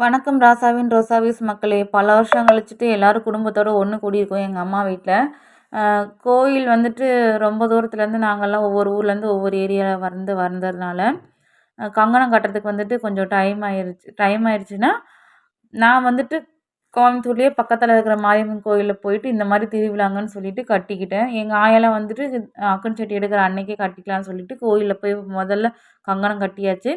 வணக்கம் ராசாவின் ரோசாவிஸ் மக்களே. பல வருஷம் கழிச்சிட்டு எல்லோரும் குடும்பத்தோடு ஒன்று கூடியிருக்கோம் எங்கள் அம்மா வீட்டில் கோயில் வந்துட்டு ரொம்ப தூரத்துலேருந்து நாங்கள்லாம் ஒவ்வொரு ஊர்லேருந்து ஒவ்வொரு ஏரியாவில் வந்து வந்ததுனால கங்கணம் கட்டுறதுக்கு வந்துட்டு கொஞ்சம் டைம் ஆயிடுச்சு டைம் ஆயிடுச்சுன்னா நான் வந்துட்டு கோயம்புத்தூர்லேயே பக்கத்தில் இருக்கிற மாரியம்மன் கோயிலில் போயிட்டு இந்த மாதிரி திருவிழாங்கன்னு சொல்லிட்டு கட்டிக்கிட்டேன். எங்கள் ஆயெல்லாம் வந்துட்டு அக்கன் சட்டி எடுக்கிற அன்னைக்கே கட்டிக்கலாம்னு சொல்லிட்டு கோயிலில் போய் முதல்ல கங்கணம் கட்டியாச்சு.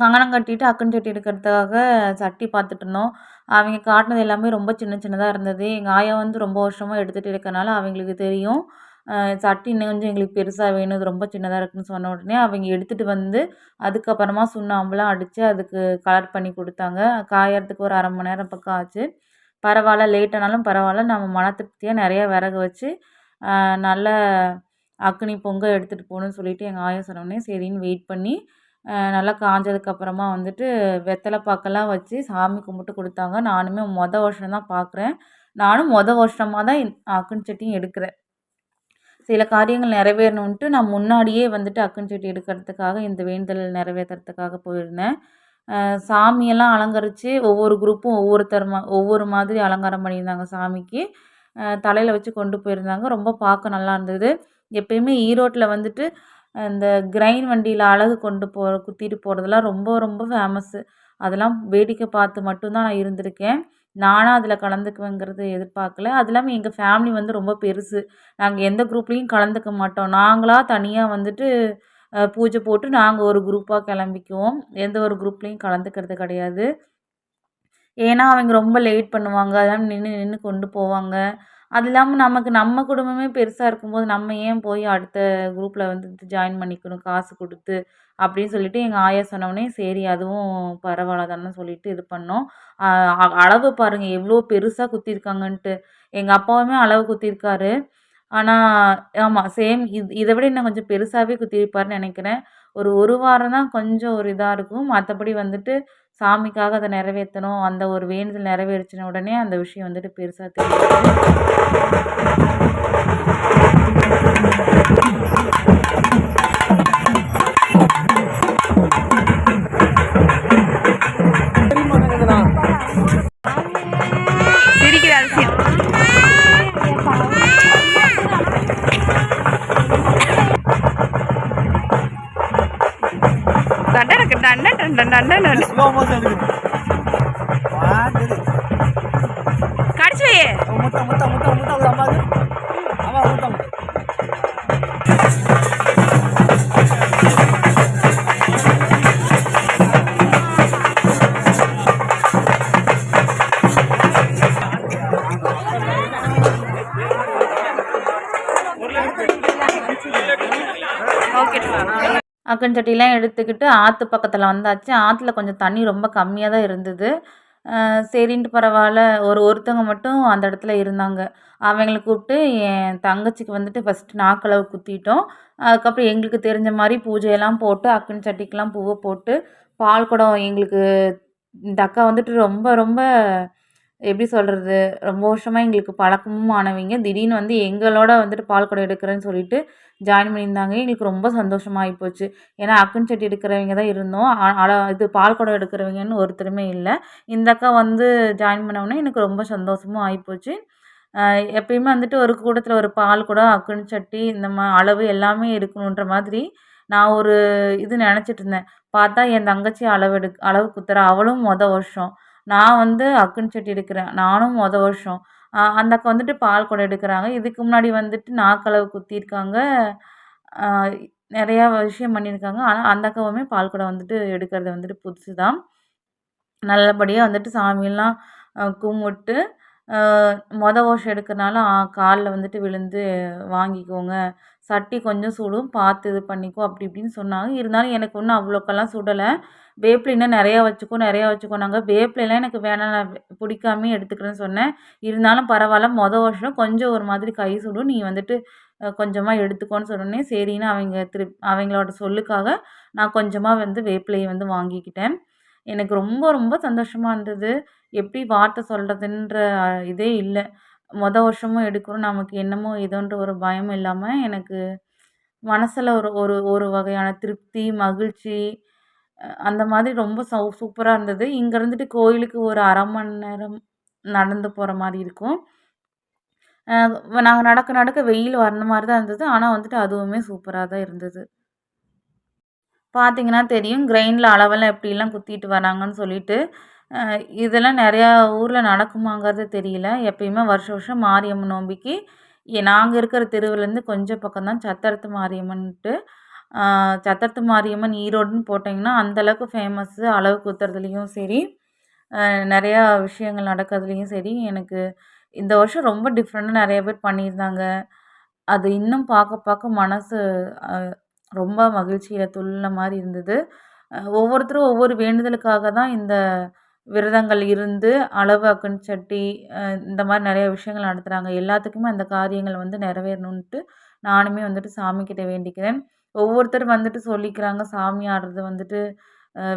கங்கணம் கட்டிட்டு அக்கன் சட்டி எடுக்கிறதுக்காக சட்டி பார்த்துட்ருந்தோம் அவங்க காட்டினது எல்லாமே ரொம்ப சின்ன சின்னதாக இருந்தது. எங்கள் ஆயா வந்து ரொம்ப வருஷமாக எடுத்துகிட்டு இருக்கனால அவங்களுக்கு தெரியும். சட்டி இன்னும் கொஞ்சம் எங்களுக்கு பெருசாக வேணும். இது ரொம்ப சின்னதாக இருக்குதுன்னு சொன்ன உடனே அவங்க எடுத்துகிட்டு வந்து அதுக்கப்புறமா சுண்ணாம்புலாம் அடித்து அதுக்கு கலர் பண்ணி கொடுத்தாங்க. காயறதுக்கு ஒரு அரை மணி நேரம் பக்கம் ஆச்சு. பரவாயில்ல லேட்டானாலும் பரவாயில்ல. நம்ம மன திருப்தியாக நிறையா விறகு வச்சு நல்ல அக்னி பொங்கல் எடுத்துகிட்டு போகணுன்னு சொல்லிட்டு எங்கள் ஆயா சொன்னோடனே சரின்னு வெயிட் பண்ணி நல்லா காஞ்சதுக்கப்புறமா வந்துட்டு வெத்தலை பாக்கெல்லாம் வச்சு சாமி கும்பிட்டு கொடுத்தாங்க. நானுமே மொதல் வருஷம் தான் பார்க்குறேன் நானும் மொதல் வருஷமாக தான் அக்குன் சட்டியும் எடுக்கிறேன். சில காரியங்கள் நிறைவேறணுன்ட்டு நான் முன்னாடியே வந்துட்டு அக்குன் சட்டி எடுக்கிறதுக்காக இந்த வேண்டுதல் நிறைவேற்றுறதுக்காக போயிருந்தேன். சாமியெல்லாம் அலங்கரித்து ஒவ்வொரு குரூப்பும் ஒவ்வொருத்தர் மா ஒவ்வொரு மாதிரி அலங்காரம் பண்ணியிருந்தாங்க சாமிக்கு. தலையில் வச்சு கொண்டு போயிருந்தாங்க. ரொம்ப பார்க்க நல்லா இருந்தது. எப்பயுமே ஈரோட்டில் வந்துட்டு இந்த கிரைன் வண்டியில் அழகு கொண்டு போகிற குத்திட்டு போகிறதெல்லாம் ரொம்ப ரொம்ப ஃபேமஸ்ஸு அதெல்லாம் வேடிக்கை பார்த்து மட்டும்தான் நான் இருந்திருக்கேன். நானாக அதில் கலந்துக்குவேங்கிறது எதிர்பார்க்கல. அது இல்லாமல் எங்கள் ஃபேமிலி வந்து ரொம்ப பெருசு. நாங்கள் எந்த குரூப்லேயும் கலந்துக்க மாட்டோம். நாங்களாக தனியாக வந்துட்டு பூஜை போட்டு நாங்கள் ஒரு குரூப்பாக கிளம்பிக்குவோம். எந்த ஒரு குரூப்லேயும் கலந்துக்கிறது கிடையாது. ஏன்னா அவங்க ரொம்ப லேட் பண்ணுவாங்க. அதெல்லாம் நின்று நின்று கொண்டு போவாங்க. அது இல்லாமல் நமக்கு நம்ம குடும்பமே பெருசாக இருக்கும்போது நம்ம ஏன் போய் அடுத்த குரூப்பில் வந்துட்டு ஜாயின் பண்ணிக்கணும் காசு கொடுத்து அப்படின்னு சொல்லிட்டு எங்கள் ஆயா சொன்னோடனே சரி அதுவும் பரவாயில்ல தானே சொல்லிட்டு இது பண்ணோம். அளவு பாருங்கள் எவ்வளோ பெருசாக குத்திருக்காங்கன்ட்டு. எங்கள் அப்பாவுமே அளவு குத்திருக்காரு. ஆனால் ஆமாம் சேம் இது இதை விட இன்னும் கொஞ்சம் பெருசாகவே குத்திருப்பாருன்னு நினைக்கிறேன். ஒரு ஒரு வாரம் தான் கொஞ்சம் ஒரு இதாக இருக்கும். மற்றபடி வந்துட்டு சாமிக்காக அதை நிறைவேற்றணும் அந்த ஒரு வேண்டுதல் நிறைவேறிச்சின உடனே அந்த விஷயம் வந்துட்டு பெருசாக கடிச்சு முட்டை முட்டை முட்டை முட்டை அம்மா அம்மா முட்டை முட்டை அக்கன் சட்டிலாம் எடுத்துக்கிட்டு ஆற்று பக்கத்தில் வந்தாச்சு. ஆற்றுல கொஞ்சம் தண்ணி ரொம்ப கம்மியாக தான் இருந்தது. சரின்ட்டு பரவாயில்ல. ஒரு ஒருத்தவங்க மட்டும் அந்த இடத்துல இருந்தாங்க. அவங்கள கூப்பிட்டு என் தங்கச்சிக்கு வந்துட்டு ஃபஸ்ட்டு நாக்களவு குத்திட்டோம். அதுக்கப்புறம் எங்களுக்கு தெரிஞ்ச மாதிரி பூஜையெல்லாம் போட்டு அக்கன் சட்டிக்கெலாம் பூவை போட்டு பால் குடம் எங்களுக்கு இந்த அக்கா வந்துட்டு ரொம்ப ரொம்ப எப்படி சொல்கிறது ரொம்ப வருஷமாக எங்களுக்கு பழக்கமும் ஆனவங்க. திடீர்னு வந்து எங்களோட வந்துட்டு பால் குடம் எடுக்கிறேன்னு சொல்லிட்டு ஜாயின் பண்ணியிருந்தாங்க. எங்களுக்கு ரொம்ப சந்தோஷமாக போச்சு. ஏன்னா அக்குன் சட்டி எடுக்கிறவங்க தான் இருந்தோம். இது பால் குடம் எடுக்கிறவங்கன்னு ஒருத்தருமே இல்லை. இந்த அக்கா வந்து ஜாயின் பண்ணவுடனே எனக்கு ரொம்ப சந்தோஷமும் ஆகிப்போச்சு எப்பயுமே வந்துட்டு ஒரு கூடத்தில் ஒரு பால் குடம் அக்குன் சட்டி இந்த மா அளவு எல்லாமே இருக்கணுன்ற மாதிரி நான் ஒரு இது நினச்சிட்டு இருந்தேன். பார்த்தா என் தங்கச்சி அளவு எடு அளவு குத்துறா. அவளும் மொதல் வருஷம். நான் வந்து அக்குன் செட்டி எடுக்கிறேன். நானும் மொதல் வருஷம். அந்த அக்கா வந்துட்டு பால் குடம் எடுக்கிறாங்க. இதுக்கு முன்னாடி வந்துட்டு நாக்களவு குத்தியிருக்காங்க. நிறையா விஷயம் பண்ணியிருக்காங்க. ஆனால் அந்த அக்காவுமே பால் குடம் வந்துட்டு எடுக்கிறது வந்துட்டு புதுசு தான் நல்லபடியாக வந்துட்டு சாமியெல்லாம் கும்பிட்டு மொதல் வாஷ் எடுக்கிறனால காலில் வந்துட்டு விழுந்து வாங்கிக்கோங்க. சட்டி கொஞ்சம் சுடும் பார்த்து இது பண்ணிக்கோ அப்படி இப்படின்னு சொன்னாங்க. இருந்தாலும் எனக்கு ஒன்றும் அவ்வளோக்கெல்லாம் சுடலை. வேப்பிலைன்னா நிறையா வச்சுக்கோ நிறையா வச்சுக்கோனாங்க. வேப்பிலைலாம் எனக்கு வேணாம் நான் பிடிக்காமே எடுத்துக்கிறேன்னு சொன்னேன். இருந்தாலும் பரவாயில்ல மொதல் வருஷம் கொஞ்சம் ஒரு மாதிரி கை சுடும். நீ வந்துட்டு கொஞ்சமாக எடுத்துக்கோன்னு சொன்னோடனே சரின்னு அவங்க திருப் அவங்களோட சொல்லுக்காக நான் கொஞ்சமாக வந்து வேப்பிலையை வந்து வாங்கிக்கிட்டேன். எனக்கு ரொம்ப ரொம்ப சந்தோஷமாக இருந்தது எப்படி வார்த்தை சொல்கிறதுன்ற இதே இல்லை மொதல் வருஷமும் எடுக்கிறோம் நமக்கு என்னமோ ஏதோன்ற ஒரு பயம் இல்லாமல் எனக்கு மனசில் ஒரு ஒரு ஒரு வகையான திருப்தி மகிழ்ச்சி அந்த மாதிரி ரொம்ப சௌ சூப்பராக இருந்தது. இங்கே இருந்துட்டு கோயிலுக்கு ஒரு அரை மணி நேரம் நடந்து போகிற மாதிரி இருக்கும். நாங்கள் நடக்க நடக்க வெயில் வர்ற மாதிரி தான் இருந்தது. ஆனால் வந்துட்டு அதுவுமே சூப்பராக தான் இருந்தது. பார்த்தீங்கன்னா தெரியும். கிரெயினில் அளவெல்லாம் எப்படிலாம் குத்திட்டு வராங்கன்னு சொல்லிட்டு. இதெல்லாம் நிறையா ஊரில் நடக்குமாங்கிறது தெரியல. எப்பயுமே வருஷம் வருஷம் மாரியம்மன் நோம்பிக்கு நாங்கள் இருக்கிற தெருவுலேருந்து கொஞ்சம் பக்கம் தான் சத்திரத்து மாரியம்மன்ட்டு. சத்தரத்து சத்திரத்து மாரியம்மன் ஈரோடுன்னு போட்டிங்கன்னா, அந்தளவுக்கு ஃபேமஸ்ஸு. அளவு குத்துறதுலேயும் சரி, நிறையா விஷயங்கள் நடக்கிறதுலேயும் சரி, எனக்கு இந்த வருஷம் ரொம்ப டிஃப்ரெண்ட்டாக நிறைய பேர் பண்ணியிருந்தாங்க. அது இன்னும் பார்க்க பார்க்க மனசு ரொம்ப மகிழ்ச்சியில் துள்ள மாதிரி இருந்தது. ஒவ்வொருத்தரும் ஒவ்வொரு வேண்டுதலுக்காக தான் இந்த விரதங்கள் இருந்து, அளவு அக்குன் சட்டி இந்த மாதிரி நிறைய விஷயங்கள் நடத்துகிறாங்க எல்லாத்துக்குமே அந்த காரியங்கள் வந்து நிறைவேறணுன்ட்டு நானுமே வந்துட்டு சாமிக்கிட்ட வேண்டிக்கிறேன். ஒவ்வொருத்தர் வந்துட்டு சொல்லிக்கிறாங்க, சாமி ஆடுறது வந்துட்டு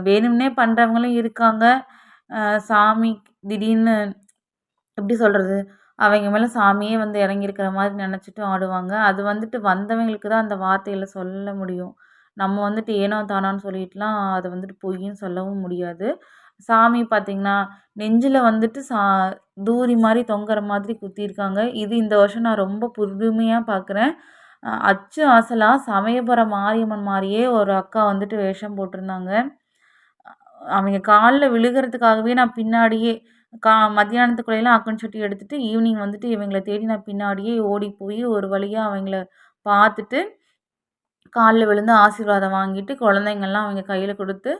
வேணும்னே பண்ணுறவங்களும் இருக்காங்க. சாமி திடீர்னு எப்படி சொல்கிறது அவங்க மேலே சாமியே வந்து இறங்கியிருக்கிற மாதிரி நினச்சிட்டு ஆடுவாங்க. அது வந்துட்டு வந்தவங்களுக்கு தான் அந்த வார்த்தைகளை சொல்ல முடியும். நம்ம வந்துட்டு ஏனோ தானோன்னு சொல்லிட்டுலாம் அதை வந்துட்டு பொய்ன்னு சொல்லவும் முடியாது. சாமி பார்த்தீங்கன்னா, நெஞ்சில் வந்துட்டு சா தூரி மாதிரி தொங்குற மாதிரி குத்தியிருக்காங்க. இது இந்த வருஷம் நான் ரொம்ப புதுமையாக பார்க்குறேன். அச்சு அசலாக சமயபுரம் மாரியம்மன் மாதிரியே ஒரு அக்கா வந்துட்டு வேஷம் போட்டிருந்தாங்க. அவங்க காலில் விழுகுறதுக்காகவே நான் பின்னாடியே கா மத்தியானத்துக்குள்ளேலாம் அக்கன் சட்டி எடுத்துட்டு, ஈவினிங் வந்துட்டு இவங்கள தேடி நான் பின்னாடியே ஓடி போய் ஒரு வழியாக அவங்கள பார்த்துட்டு, காலில் விழுந்து ஆசீர்வாதம் வாங்கிட்டு, குழந்தைங்கள்லாம் அவங்க கையில் கொடுத்து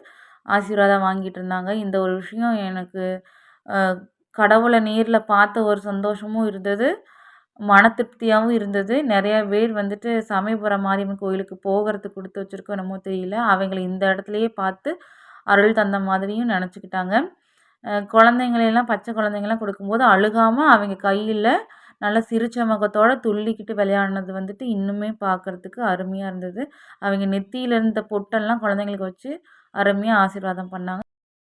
ஆசீர்வாதம் வாங்கிட்டு இருந்தாங்க. இந்த ஒரு விஷயம் எனக்கு கடவுளை நேரில் பார்த்த ஒரு சந்தோஷமும் இருந்தது. மன திருப்தியாகவும் இருந்தது. நிறைய பேர் வந்துட்டு சமயபுரம் மாரியம்மன் கோயிலுக்கு போகிறதுக்கு கொடுத்து வச்சிருக்கோ என்னமோ தெரியல. அவங்களை இந்த இடத்துலையே பார்த்து அருள் தந்த மாதிரியும் நினச்சிக்கிட்டாங்க அ குழந்தைங்களெல்லாம் பச்சை குழந்தைங்கலாம் கொடுக்கும்போது அழுகாமல் அவங்க கையில் நல்லா சிரிச்ச முகத்தோட துள்ளிக்கிட்டு விளையாடினது வந்துட்டு இன்னுமே பார்க்கறதுக்கு அருமையாக இருந்தது. அவங்க நெத்தியில் இருந்த பொட்டெல்லாம் குழந்தைங்களுக்கு வச்சு அருமையாக ஆசீர்வாதம் பண்ணாங்க.